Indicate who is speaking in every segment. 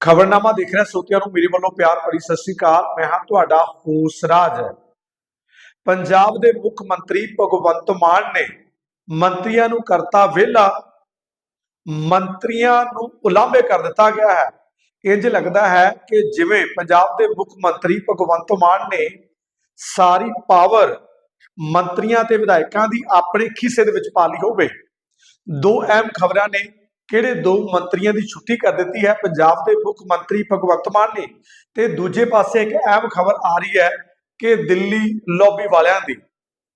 Speaker 1: ਖਬਰਨਾਮਾ ਦੇਖ ਰਿਹਾ, ਸੋਤਿਆਂ ਨੂੰ ਮੇਰੇ ਵੱਲੋਂ ਪਿਆਰ ਭਰੀ ਸਤਿ ਸ੍ਰੀ ਅਕਾਲ। ਮੈਂ ਹਾਂ ਤੁਹਾਡਾ ਹੋਸਰਾਜ। ਪੰਜਾਬ ਦੇ ਮੁੱਖ ਮੰਤਰੀ ਭਗਵੰਤ ਮਾਨ ਨੇ ਮੰਤਰੀਆਂ ਨੂੰ ਕਰਤਾ ਵਿਹਲਾ। ਮੰਤਰੀਆਂ ਨੂੰ ਉਲਾਂਭੇ ਕਰ ਦਿੱਤਾ ਗਿਆ ਹੈ। ਇੰਜ ਲੱਗਦਾ ਹੈ ਕਿ ਜਿਵੇਂ ਪੰਜਾਬ ਦੇ ਮੁੱਖ ਮੰਤਰੀ ਭਗਵੰਤ ਮਾਨ ਨੇ ਸਾਰੀ ਪਾਵਰ ਮੰਤਰੀਆਂ ਤੇ ਵਿਧਾਇਕਾਂ ਦੀ ਆਪਣੇ ਖਿੱਸੇ ਦੇ ਵਿੱਚ ਪਾ ਲਈ ਹੋਵੇ। ਦੋ ਅਹਿਮ ਖਬਰਾਂ ਨੇ ਕਿਹੜੇ ਦੋ ਮੰਤਰੀਆਂ ਦੀ ਛੁੱਟੀ ਕਰ ਦਿੱਤੀ ਹੈ? ਪੰਜਾਬ ਦੇ ਮੁੱਖ ਮੰਤਰੀ ਭਗਵੰਤ ਮਾਨ ਨੇ। ਤੇ ਦੂਜੇ ਪਾਸੇ ਇੱਕ ਅਹਿਮ ਖਬਰ ਆ ਰਹੀ ਹੈ ਕਿ ਦਿੱਲੀ ਲੌਬੀ ਵਾਲਿਆਂ ਦੀ,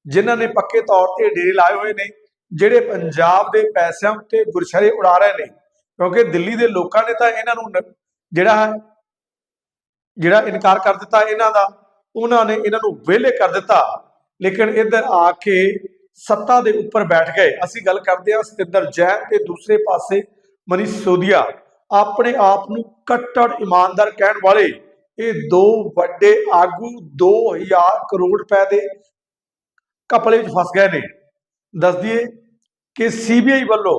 Speaker 1: ਜਿਨ੍ਹਾਂ ਨੇ ਪੱਕੇ ਤੌਰ ਤੇ ਡੇਰੇ ਲਾਏ ਹੋਏ ਨੇ, ਜਿਹੜੇ ਪੰਜਾਬ ਦੇ ਪੈਸਿਆਂ ਉੱਤੇ ਗੁਰਛਰੇ ਉਡਾ ਰਹੇ ਨੇ। ਕਿਉਂਕਿ ਦਿੱਲੀ ਦੇ ਲੋਕਾਂ ਨੇ ਤਾਂ ਇਹਨਾਂ ਨੂੰ, ਜਿਹੜਾ ਹੈ, ਜਿਹੜਾ ਇਨਕਾਰ ਕਰ ਦਿੱਤਾ ਇਹਨਾਂ ਦਾ, ਉਹਨਾਂ ਨੇ ਇਹਨਾਂ ਨੂੰ ਵਿਹਲੇ ਕਰ ਦਿੱਤਾ। ਲੇਕਿਨ ਇੱਧਰ ਆ ਕੇ ਸੱਤਾ ਦੇ ਉੱਪਰ ਬੈਠ ਗਏ। ਅਸੀਂ ਗੱਲ ਕਰਦੇ ਹਾਂ ਸਤਿੰਦਰ ਜੈਨ ਤੇ ਦੂਸਰੇ ਪਾਸੇ ਮਨੀਸ਼ ਸੋਦੀਆ ਆਪਣੇ ਆਪ ਨੂੰ ਕੱਟੜ ਇਮਾਨਦਾਰ ਕਹਿਣ ਵਾਲੇ ਇਹ ਦੋ ਵੱਡੇ ਆਗੂ 2000 ਕਰੋੜ ਰੁਪਏ ਦੇ ਕਪਲੇ ਵਿੱਚ ਫਸ ਗਏ ਨੇ। ਦੱਸ ਦਈਏ ਕਿ ਸੀਬੀਆਈ ਵੱਲੋਂ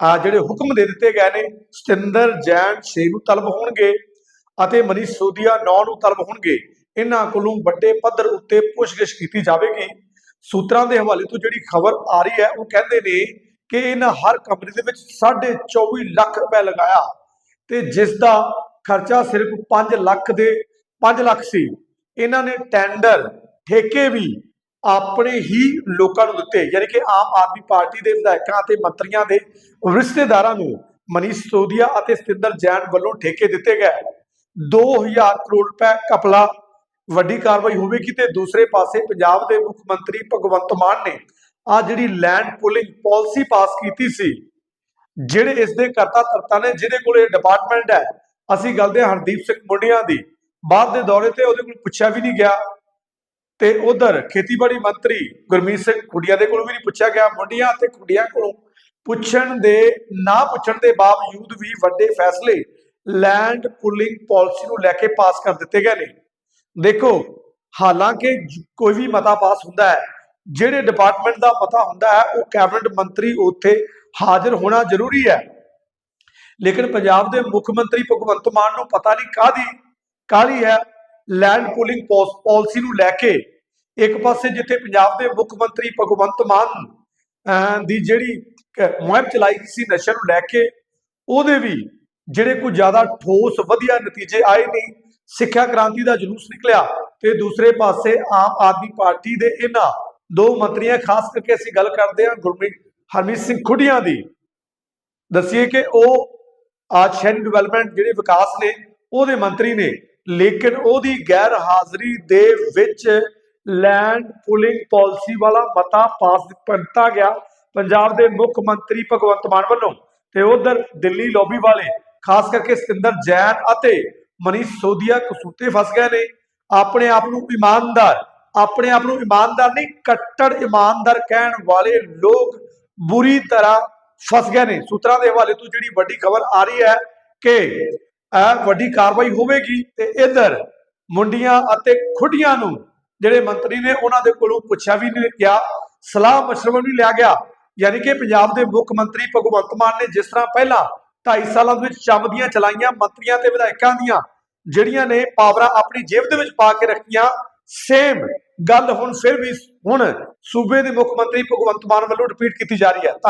Speaker 1: ਆ ਜਿਹੜੇ ਹੁਕਮ ਦੇ ਦਿੱਤੇ ਗਏ ਨੇ, ਸਤਿੰਦਰ, ਜੈਨ ਛੇ ਨੂੰ ਤਲਬ ਹੋਣਗੇ ਅਤੇ ਮਨੀਸ਼ ਸੋਦੀਆ 9 ਨੂੰ ਤਲਬ ਹੋਣਗੇ। ਇਹਨਾਂ ਕੋਲੋਂ ਵੱਡੇ ਪੱਧਰ ਉੱਤੇ ਪੁੱਛਗਿੱਛ ਕੀਤੀ ਜਾਵੇਗੀ। ਸੂਤਰਾਂ ਦੇ ਹਵਾਲੇ ਤੋਂ ਜਿਹੜੀ ਖਬਰ ਆ ਰਹੀ ਹੈ, ਉਹ ਕਹਿੰਦੇ ਨੇ ਕਿ ਇਹਨਾਂ ਹਰ ਕੰਪਨੀ ਦੇ ਵਿੱਚ 24 ਲੱਖ ਰੁਪਏ ਲਗਾਇਆ ਤੇ ਜਿਸ ਦਾ ਖਰਚਾ ਸਿਰਫ 5 ਲੱਖ ਦੇ 5 ਲੱਖ ਸੀ। ਇਹਨਾਂ ਨੇ ਟੈਂਡਰ ਠੇਕੇ ਵੀ ਆਪਣੇ ਹੀ ਲੋਕਾਂ ਨੂੰ ਦਿੱਤੇ, ਯਾਨੀ ਕਿ ਆਮ ਆਦਮੀ ਪਾਰਟੀ ਦੇ ਵਿਧਾਇਕਾਂ ਅਤੇ ਮੰਤਰੀਆਂ ਦੇ ਰਿਸ਼ਤੇਦਾਰਾਂ ਨੂੰ ਮਨੀਸ਼ ਸੋਦੀਆ ਅਤੇ ਸਤਿੰਦਰ ਜੈਨ ਵੱਲੋਂ ਠੇਕੇ ਦਿੱਤੇ ਗਏ। 2000 ਕਰੋੜ ਰੁਪਏ ਕਪਲਾ ਵੱਡੀ ਕਾਰਵਾਈ ਹੋਵੇਗੀ ਤੇ ਦੂਸਰੇ ਪਾਸੇ ਪੰਜਾਬ ਦੇ ਮੁੱਖ ਮੰਤਰੀ ਭਗਵੰਤ ਮਾਨ ਨੇ ਆ ਜਿਹੜੀ ਲੈਂਡ ਪੁਲਿੰਗ ਪਾਲਿਸੀ ਪਾਸ ਕੀਤੀ ਸੀ, ਜਿਹੜੇ ਇਸ ਦੇ ਕਰਤਾ ਧਰਤਾ ਨੇ, ਜਿਹਦੇ ਕੋਲ ਇਹ ਡਿਪਾਰਟਮੈਂਟ ਹੈ, ਅਸੀਂ ਗੱਲ ਦੇ ਹਰਦੀਪ ਸਿੰਘ ਮੁੰਡਿਆਂ ਦੀ। ਬਾਅਦ ਦੇ ਦੌਰੇ ਤੇ ਉਹਦੇ ਕੋਲ ਪੁੱਛਿਆ ਵੀ ਨਹੀਂ ਗਿਆ। ਤੇ ਉਧਰ ਖੇਤੀਬਾੜੀ ਮੰਤਰੀ ਗੁਰਮੀਤ ਸਿੰਘ ਖੁੱਡੀਆਂ ਦੇ ਕੋਲੋਂ ਵੀ ਨਹੀਂ ਪੁੱਛਿਆ ਗਿਆ। ਮੁੰਡਿਆਂ ਤੇ ਖੁੱਡੀਆਂ ਕੋਲੋਂ ਪੁੱਛਣ ਦੇ, ਨਾ ਪੁੱਛਣ ਦੇ ਬਾਵਜੂਦ ਵੀ ਵੱਡੇ ਫੈਸਲੇ ਲੈਂਡ ਪੁਲਿੰਗ ਪਾਲਿਸੀ ਨੂੰ ਲੈ ਕੇ ਪਾਸ ਕਰ ਦਿੱਤੇ ਗਏ ਨੇ। ਦੇਖੋ ਹਾਲਾਂਕਿ ਕੋਈ ਵੀ ਮਤਾ ਪਾਸ ਹੁੰਦਾ ਹੈ ਜਿਹੜੇ ਡਿਪਾਰਟਮੈਂਟ ਦਾ ਮਤਾ ਹੁੰਦਾ ਹੈ ਉਹ ਕੈਬਨਿਟ ਮੰਤਰੀ ਉੱਥੇ ਹਾਜ਼ਰ ਹੋਣਾ ਜ਼ਰੂਰੀ ਹੈ। ਲੇਕਿਨ ਪੰਜਾਬ ਦੇ ਮੁੱਖ ਮੰਤਰੀ ਭਗਵੰਤ ਮਾਨ ਨੂੰ ਪਤਾ ਨਹੀਂ ਕਾਦੀ ਕਾਹਲੀ ਹੈ ਲੈਂਡ ਪੂਲਿੰਗ ਪਾਲਿਸੀ ਨੂੰ ਲੈ ਕੇ। ਇੱਕ ਪਾਸੇ ਜਿੱਥੇ ਪੰਜਾਬ ਦੇ ਮੁੱਖ ਮੰਤਰੀ ਭਗਵੰਤ ਮਾਨ ਅਹ, ਦੀ ਜਿਹੜੀ ਮੁਹਿੰਮ ਚਲਾਈ ਸੀ ਨਸ਼ੇ ਨੂੰ ਲੈ ਕੇ ਉਹਦੇ ਵੀ ਜਿਹੜੇ ਕੋਈ ਜ਼ਿਆਦਾ ਠੋਸ ਵਧੀਆ ਨਤੀਜੇ ਆਏ ਨਹੀਂ ਸਿੱਖਿਆ ਕ੍ਰਾਂਤੀ ਦਾ ਜਲੂਸ ਨਿਕਲਿਆ ਤੇ ਦੂਸਰੇ ਪਾਸੇ ਆਮ ਆਦਮੀ ਪਾਰਟੀ ਦੇ ਇਹਨਾਂ ਦੋ ਮੰਤਰੀਆਂ, ਖਾਸ ਕਰਕੇ ਅਸੀਂ ਗੱਲ ਕਰਦੇ ਹਾਂ ਗੁਰਮੀਤ, ਹਰਮੀਤ ਸਿੰਘ ਖੁੱਡੀਆਂ ਦੀ। ਦੱਸੀਏ ਕਿ ਉਹ ਅੱਜ ਸ਼ਹਿਰੀ ਡਿਵੈਲਪਮੈਂਟ ਜਿਹੜੇ ਵਿਕਾਸ ਨੇ, ਉਹਦੇ ਮੰਤਰੀ ਨੇ, ਲੇਕਿਨ ਉਹਦੀ ਗੈਰ ਹਾਜ਼ਰੀ ਦੇ ਵਿੱਚ ਲੈਂਡ ਪੁਲਿੰਗ ਪਾਲਿਸੀ ਵਾਲਾ ਮਤਾ ਪਾਸ ਕੀਤਾ ਗਿਆ। ਪੰਜਾਬ ਦੇ ਮੁੱਖ ਮੰਤਰੀ ਭਗਵੰਤ ਮਾਨ ਵੱਲੋਂ ਤੇ ਉਧਰ ਦਿੱਲੀ ਲੌਬੀ ਵਾਲੇ, ਖਾਸ ਕਰਕੇ ਸਤਿੰਦਰ ਜੈਨ ਅਤੇ ਮਨੀਸ਼ ਸੋਦੀਆ ਕਸੂਤੇ ਫਸ ਗਏ ਨੇ। ਆਪਣੇ ਆਪ ਨੂੰ ਇਮਾਨਦਾਰ, ਆਪਣੇ ਆਪ ਨੂੰ ਇਮਾਨਦਾਰ ਨਹੀਂ, ਕੱਟੜ ਇਮਾਨਦਾਰ ਕਹਿਣ ਵਾਲੇ ਲੋਕ ਬੁਰੀ ਤਰ੍ਹਾਂ ਫਸ ਗਏ ਨੇ। ਸੂਤਰਾਂ ਦੇ ਹਵਾਲੇ ਤੋਂ ਜਿਹੜੀ ਵੱਡੀ ਖਬਰ ਆ ਰਹੀ ਹੈ ਕਿ ਇਹ ਵੱਡੀ ਕਾਰਵਾਈ ਹੋਵੇਗੀ ਤੇ ਇਧਰ ਮੁੰਡੀਆਂ ਅਤੇ ਖੁੱਡੀਆਂ ਨੂੰ ਜਿਹੜੇ ਮੰਤਰੀ ਨੇ ਉਹਨਾਂ ਦੇ ਕੋਲੋਂ ਪੁੱਛਿਆ ਵੀ ਨਹੀਂ ਗਿਆ, ਸਲਾਹ ਮਸ਼ਵਰਾ ਵੀ ਲਿਆ ਗਿਆ। ਯਾਨੀ ਕਿ ਪੰਜਾਬ ਦੇ ਮੁੱਖ ਮੰਤਰੀ ਭਗਵੰਤ ਮਾਨ ਨੇ ਜਿਸ ਤਰ੍ਹਾਂ ਪਹਿਲਾਂ 2.5 ਸਾਲਾਂ ਦੇ ਵਿੱਚ ਚਮਦੀਆਂ ਚਲਾਈਆਂ ਮੰਤਰੀਆਂ ਤੇ ਵਿਧਾਇਕਾਂ ਦੀਆਂ ਜਿਹੜੀਆਂ ਨੇ ਪਾਵਰਾਂ ਆਪਣੀ ਜੇਬ ਦੇ ਵਿੱਚ ਪਾ ਕੇ ਰੱਖੀਆਂ ਸੇਮ ਗੱਲ ਹੁਣ ਫਿਰ ਵੀ ਹੁਣ ਸੂਬੇ ਦੇ ਮੁੱਖ ਮੰਤਰੀ ਭਗਵੰਤ ਮਾਨ ਵੱਲੋਂ ਰਿਪੀਟ ਕੀਤੀ ਜਾ ਰਹੀ ਹੈ। ਧੰਨਵਾਦ।